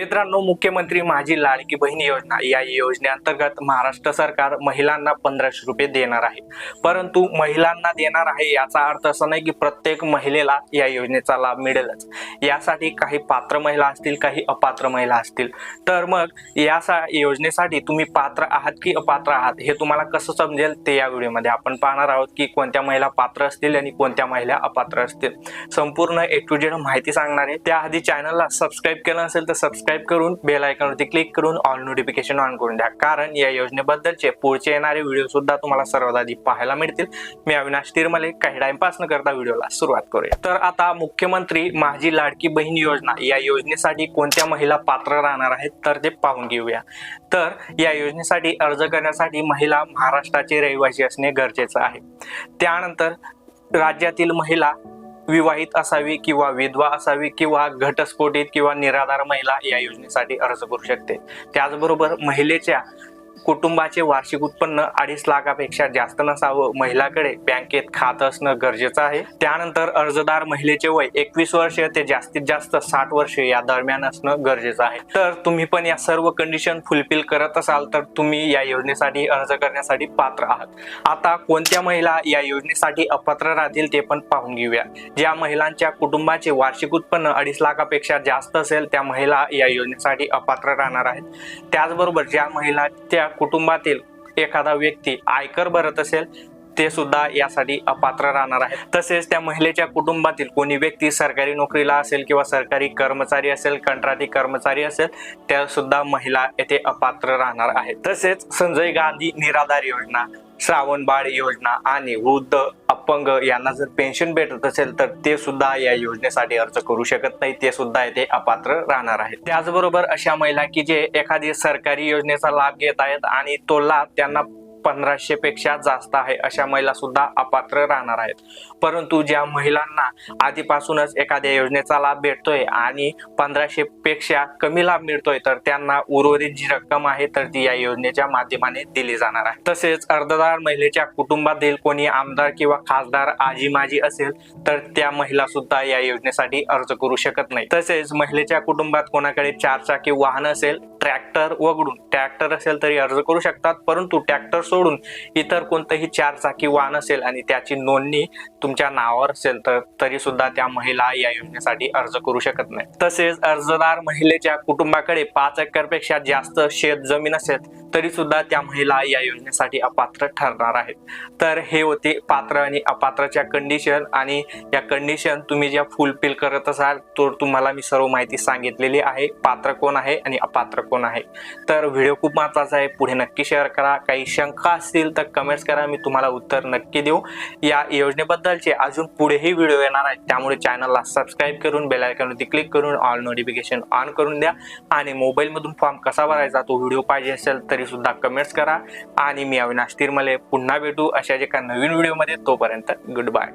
मित्रांनो मुख्यमंत्री माझी लाडकी बहीण योजना या योजनेअंतर्गत महाराष्ट्र सरकार महिलांना पंधराशे रुपये देणार आहे. परंतु महिलांना देणार आहे याचा अर्थ असा नाही की प्रत्येक महिलेला या योजनेचा लाभ मिळेलच. यासाठी काही पात्र महिला असतील काही अपात्र महिला असतील. तर मग या सा योजनेसाठी तुम्ही पात्र आहात की अपात्र आहात हे तुम्हाला कसं समजेल ते या व्हिडिओमध्ये आपण पाहणार आहोत की कोणत्या महिला पात्र असतील आणि कोणत्या महिला अपात्र असतील. संपूर्ण ए टू जेड माहिती सांगणार आहे. त्याआधी चॅनलला सबस्क्राईब केलं असेल तर सबस्क्राईब करून बेल आयकॉनवरती क्लिक करून ऑल नोटिफिकेशन ऑन करून द्या. कारण या योजनेबद्दलचे पुढचे येणारे व्हिडिओ सुद्धा तुम्हाला सर्वात आधी पाहायला मिळतील. मी अविनाश तिरमले काही टाइमपास न करता व्हिडिओला सुरुवात करूया. तर आता मुख्यमंत्री माझी लाडकी बहीण योजना या योजनेसाठी कोणत्या महिला पात्र राहणार आहेत तर ते पाहून घेऊया. तर या योजनेसाठी अर्ज करण्यासाठी महिला महाराष्ट्राचे रहिवासी असणे गरजेचं आहे. त्यानंतर राज्यातील महिला विवाहित असावी किंवा विधवा असावी किंवा घटस्फोटित किंवा निराधार महिला या योजनेसाठी अर्ज करू शकते. त्याचबरोबर महिलेच्या कुटुंबाचे वार्षिक उत्पन्न अडीच लाखापेक्षा जास्त नसावं. महिलाकडे बँकेत खातं असणं गरजेचं आहे. त्यानंतर अर्जदार महिलेचे वय एकवीस वर्ष ते जास्तीत जास्त साठ वर्ष या दरम्यान असणं गरजेचं आहे. तर तुम्ही पण या सर्व कंडिशन फुलफिल करत असाल तर तुम्ही या योजनेसाठी अर्ज करण्यासाठी पात्र आहात. आता कोणत्या महिला या योजनेसाठी अपात्र राहतील ते पण पाहून घेऊया. ज्या महिलांच्या कुटुंबाचे वार्षिक उत्पन्न अडीच लाखापेक्षा जास्त असेल त्या महिला या योजनेसाठी अपात्र राहणार आहेत. त्याचबरोबर ज्या महिला त्या कुटुंबातील एखादा व्यक्ती आयकर भरत असेल ते सुद्धा यासाठी अपात्र राहणार आहे. तसेच त्या महिलेच्या कुटुंबातील कोणी व्यक्ती सरकारी नोकरीला असेल किंवा सरकारी कर्मचारी असेल कंत्राटी कर्मचारी असेल त्या सुद्धा महिला येथे अपात्र राहणार आहेत तसेच संजय गांधी निराधार योजना श्रावण बाळ योजना आणि वृद्ध अपंग यांना जर पेन्शन भेटत असेल तर ते सुद्धा या योजनेसाठी अर्ज करू शकत नाही. ते सुद्धा येथे अपात्र राहणार आहेत. त्याचबरोबर अशा महिला की जे एखादी सरकारी योजनेचा लाभ घेत आहेत आणि तो लाभ त्यांना पंधराशे पेक्षा जास्त आहे अशा महिला सुद्धा अपात्र राहणार आहेत. परंतु ज्या महिलांना आधीपासूनच एखाद्या योजनेचा लाभ भेटतोय आणि पंधराशे पेक्षा कमी लाभ मिळतोय तर त्यांना उर्वरित जी रक्कम आहे तर ती या योजनेच्या माध्यमाने दिली जाणार आहे. तसेच अर्धदार महिलेच्या कुटुंबातील कोणी आमदार किंवा खासदार आजी माजी असेल तर त्या महिला सुद्धा या योजनेसाठी अर्ज करू शकत नाही. तसेच महिलेच्या कुटुंबात कोणाकडे चारचाकी वाहन असेल ट्रॅक्टर वगळून ट्रॅक्टर असेल तरी अर्ज करू शकतात परंतु ट्रॅक्टर सोडून इतर कोणतंही चार चाकी वाहन असेल आणि त्याची नोंदणी तुमच्या नावावर असेल तर तरी सुद्धा त्या महिला या योजनेसाठी अर्ज करू शकत नाही. तसेच अर्जदार महिलेच्या कुटुंबाकडे पाच एकरपेक्षा जास्त शेत जमीन असेल तरी सुद्धा त्या महिला या योजनेसाठी अपात्र ठरणार आहेत. तर हे होते पात्र आणि अपात्रच्या कंडिशन आणि या कंडिशन तुम्ही ज्या फुलफिल करत असाल तर तुम्हाला मी सर्व माहिती सांगितलेली आहे. पात्र कोण आहे आणि अपात्र कोण आहे? तर व्हिडिओ खूप महत्त्वाचा आहे पुढे नक्की शेअर करा. काही शंका असतील तर कमेंट्स करा. मी तुम्हाला उत्तर नक्की देऊ. या योजनेबद्दलचे अजून पुढेही व्हिडिओ येणार आहेत. त्यामुळे चॅनलला सबस्क्राईब करून बेल आयकॉनवरती क्लिक करून ऑल नोटिफिकेशन ऑन करून द्या. आणि मोबाईलमधून फॉर्म कसा भरायचा तो व्हिडिओ पाहिजे असेल तरी सुद्धा कमेंट्स करा. आणि मी अविनाश तिरमले. पुन्हा भेटू अशा जे काही नवीन व्हिडिओमध्ये तोपर्यंत गुड बाय